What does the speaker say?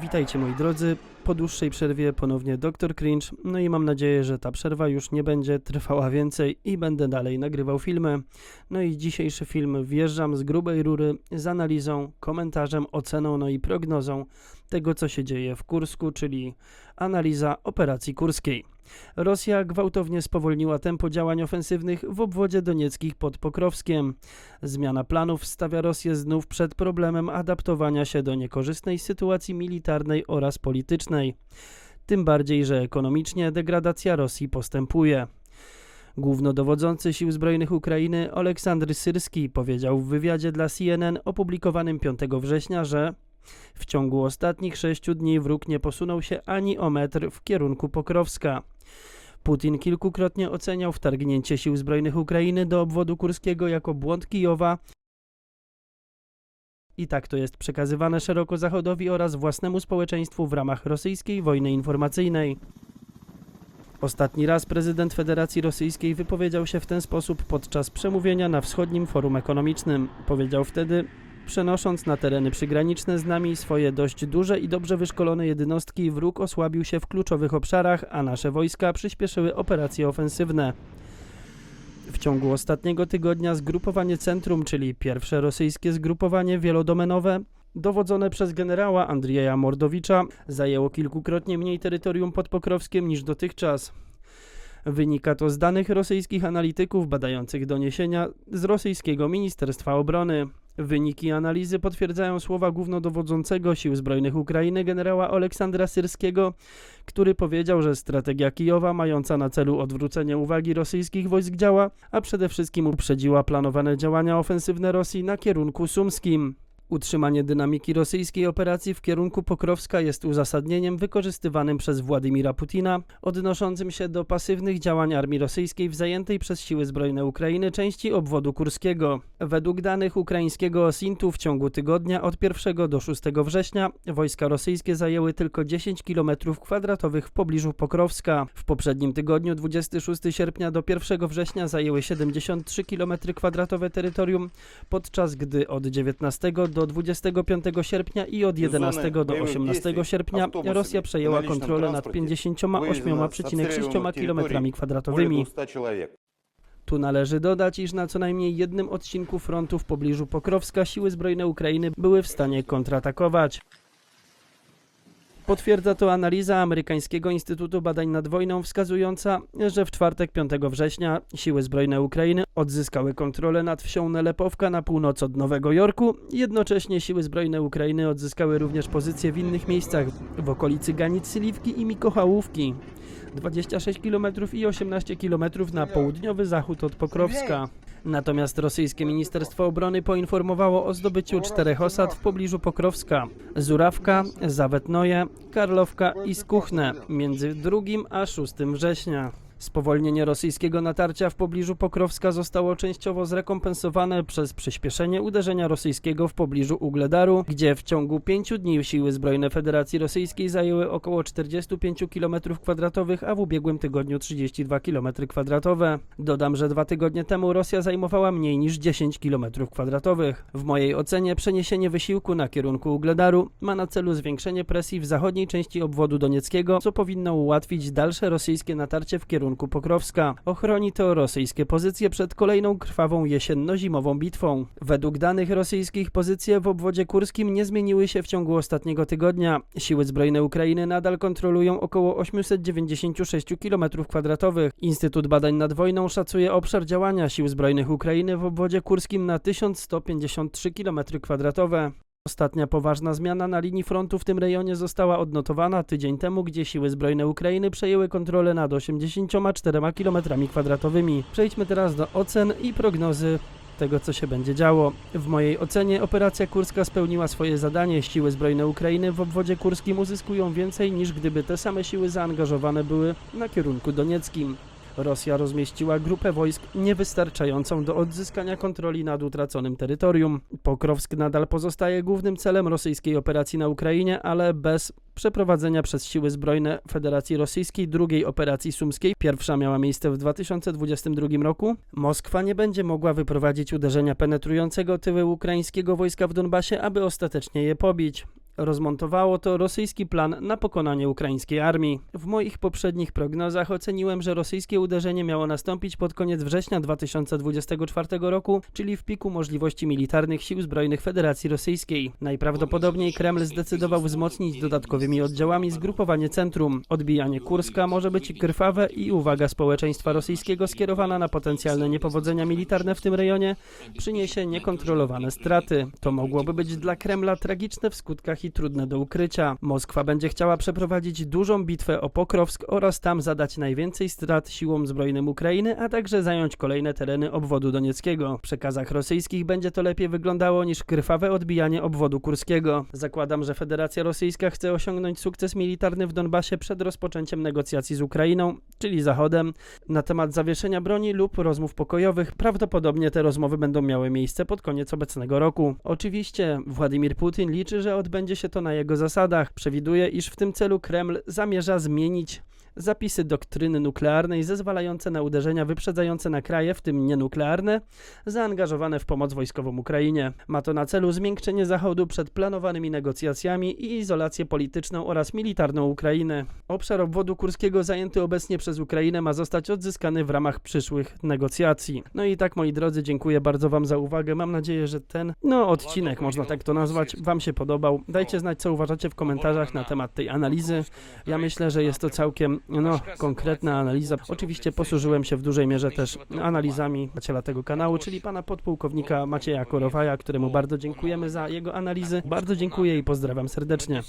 Witajcie moi drodzy. Po dłuższej przerwie ponownie Dr. Cringe. No i mam nadzieję, że ta przerwa już nie będzie trwała więcej i będę dalej nagrywał filmy. No i dzisiejszy film wjeżdżam z grubej rury z analizą, komentarzem, oceną, no i prognozą tego, co się dzieje w Kursku, czyli analiza operacji kurskiej. Rosja gwałtownie spowolniła tempo działań ofensywnych w obwodzie donieckich pod Pokrowskiem. Zmiana planów stawia Rosję znów przed problemem adaptowania się do niekorzystnej sytuacji militarnej oraz politycznej. Tym bardziej, że ekonomicznie degradacja Rosji postępuje. Głównodowodzący Sił Zbrojnych Ukrainy Oleksandr Syrski powiedział w wywiadzie dla CNN opublikowanym 5 września, że w ciągu ostatnich sześciu dni wróg nie posunął się ani o metr w kierunku Pokrowska. Putin kilkukrotnie oceniał wtargnięcie sił zbrojnych Ukrainy do obwodu kurskiego jako błąd Kijowa. I tak to jest przekazywane szeroko Zachodowi oraz własnemu społeczeństwu w ramach rosyjskiej wojny informacyjnej. Ostatni raz prezydent Federacji Rosyjskiej wypowiedział się w ten sposób podczas przemówienia na Wschodnim Forum Ekonomicznym. Powiedział wtedy, Przenosząc na tereny przygraniczne z nami swoje dość duże i dobrze wyszkolone jednostki, wróg osłabił się w kluczowych obszarach, a nasze wojska przyspieszyły operacje ofensywne. W ciągu ostatniego tygodnia zgrupowanie Centrum, czyli pierwsze rosyjskie zgrupowanie wielodomenowe, dowodzone przez generała Andrieja Mordowicza, zajęło kilkukrotnie mniej terytorium pod Pokrowskiem niż dotychczas. Wynika to z danych rosyjskich analityków badających doniesienia z rosyjskiego Ministerstwa Obrony. Wyniki analizy potwierdzają słowa głównodowodzącego Sił Zbrojnych Ukrainy generała Aleksandra Syrskiego, który powiedział, że strategia Kijowa mająca na celu odwrócenie uwagi rosyjskich wojsk działa, a przede wszystkim uprzedziła planowane działania ofensywne Rosji na kierunku sumskim. Utrzymanie dynamiki rosyjskiej operacji w kierunku Pokrowska jest uzasadnieniem wykorzystywanym przez Władimira Putina, odnoszącym się do pasywnych działań armii rosyjskiej w zajętej przez siły zbrojne Ukrainy części obwodu kurskiego. Według danych ukraińskiego Osintu w ciągu tygodnia od 1 do 6 września wojska rosyjskie zajęły tylko 10 km2 w pobliżu Pokrowska. W poprzednim tygodniu 26 sierpnia do 1 września zajęły 73 km2 terytorium, podczas gdy od 19 do 25 sierpnia i od 11 do 18 sierpnia Rosja przejęła kontrolę nad 58,6 km kwadratowymi. Tu należy dodać, iż na co najmniej jednym odcinku frontu w pobliżu Pokrowska siły zbrojne Ukrainy były w stanie kontratakować. Potwierdza to analiza amerykańskiego Instytutu Badań nad Wojną, wskazująca, że w czwartek 5 września siły zbrojne Ukrainy odzyskały kontrolę nad wsią Nelepowka na północ od Nowego Jorku. Jednocześnie siły zbrojne Ukrainy odzyskały również pozycje w innych miejscach w okolicy Ganic Syliwki i Mikochałówki. 26 km i 18 km na południowy zachód od Pokrowska. Natomiast rosyjskie Ministerstwo Obrony poinformowało o zdobyciu czterech osad w pobliżu Pokrowska: Zurawka, Zawetnoje, Karlowka i Skuchne między 2 a 6 września. Spowolnienie rosyjskiego natarcia w pobliżu Pokrowska zostało częściowo zrekompensowane przez przyspieszenie uderzenia rosyjskiego w pobliżu Ugledaru, gdzie w ciągu pięciu dni siły zbrojne Federacji Rosyjskiej zajęły około 45 km2, a w ubiegłym tygodniu 32 km2. Dodam, że dwa tygodnie temu Rosja zajmowała mniej niż 10 km2. W mojej ocenie przeniesienie wysiłku na kierunku Ugledaru ma na celu zwiększenie presji w zachodniej części obwodu donieckiego, co powinno ułatwić dalsze rosyjskie natarcie w kierunku Pokrowska. Ochroni to rosyjskie pozycje przed kolejną krwawą jesienno-zimową bitwą. Według danych rosyjskich pozycje w obwodzie kurskim nie zmieniły się w ciągu ostatniego tygodnia. Siły zbrojne Ukrainy nadal kontrolują około 896 km2. Instytut Badań nad Wojną szacuje obszar działania sił zbrojnych Ukrainy w obwodzie kurskim na 1153 km2. Ostatnia poważna zmiana na linii frontu w tym rejonie została odnotowana tydzień temu, gdzie siły zbrojne Ukrainy przejęły kontrolę nad 84 km2. Przejdźmy teraz do ocen i prognozy tego, co się będzie działo. W mojej ocenie operacja kurska spełniła swoje zadanie. Siły zbrojne Ukrainy w obwodzie kurskim uzyskują więcej niż gdyby te same siły zaangażowane były na kierunku donieckim. Rosja rozmieściła grupę wojsk niewystarczającą do odzyskania kontroli nad utraconym terytorium. Pokrowsk nadal pozostaje głównym celem rosyjskiej operacji na Ukrainie, ale bez przeprowadzenia przez siły zbrojne Federacji Rosyjskiej drugiej operacji sumskiej. Pierwsza miała miejsce w 2022 roku. Moskwa nie będzie mogła wyprowadzić uderzenia penetrującego tyły ukraińskiego wojska w Donbasie, aby ostatecznie je pobić. Rozmontowało, to rosyjski plan na pokonanie ukraińskiej armii. W moich poprzednich prognozach oceniłem, że rosyjskie uderzenie miało nastąpić pod koniec września 2024 roku, czyli w piku możliwości militarnych sił zbrojnych Federacji Rosyjskiej. Najprawdopodobniej Kreml zdecydował wzmocnić dodatkowymi oddziałami zgrupowanie centrum. Odbijanie Kurska może być krwawe i uwaga społeczeństwa rosyjskiego skierowana na potencjalne niepowodzenia militarne w tym rejonie przyniesie niekontrolowane straty. To mogłoby być dla Kremla tragiczne w skutkach trudne do ukrycia. Moskwa będzie chciała przeprowadzić dużą bitwę o Pokrowsk oraz tam zadać najwięcej strat siłom zbrojnym Ukrainy, a także zająć kolejne tereny obwodu donieckiego. W przekazach rosyjskich będzie to lepiej wyglądało niż krwawe odbijanie obwodu kurskiego. Zakładam, że Federacja Rosyjska chce osiągnąć sukces militarny w Donbasie przed rozpoczęciem negocjacji z Ukrainą, czyli Zachodem, na temat zawieszenia broni lub rozmów pokojowych. Prawdopodobnie te rozmowy będą miały miejsce pod koniec obecnego roku. Oczywiście Władimir Putin liczy, że odbędzie się to na jego zasadach. Przewiduje, iż w tym celu Kreml zamierza zmienić zapisy doktryny nuklearnej zezwalające na uderzenia wyprzedzające na kraje, w tym nienuklearne, zaangażowane w pomoc wojskową Ukrainie. Ma to na celu zmiękczenie Zachodu przed planowanymi negocjacjami i izolację polityczną oraz militarną Ukrainy. Obszar obwodu kurskiego zajęty obecnie przez Ukrainę ma zostać odzyskany w ramach przyszłych negocjacji. No i tak, moi drodzy, dziękuję bardzo Wam za uwagę. Mam nadzieję, że ten, no, odcinek, można tak to nazwać, Wam się podobał. Dajcie znać, co uważacie w komentarzach na temat tej analizy. Ja myślę, że jest to całkiem no, konkretna analiza. Oczywiście posłużyłem się w dużej mierze też analizami ciela tego kanału, czyli pana podpułkownika Macieja Korowaja, któremu bardzo dziękujemy za jego analizy. Bardzo dziękuję i pozdrawiam serdecznie.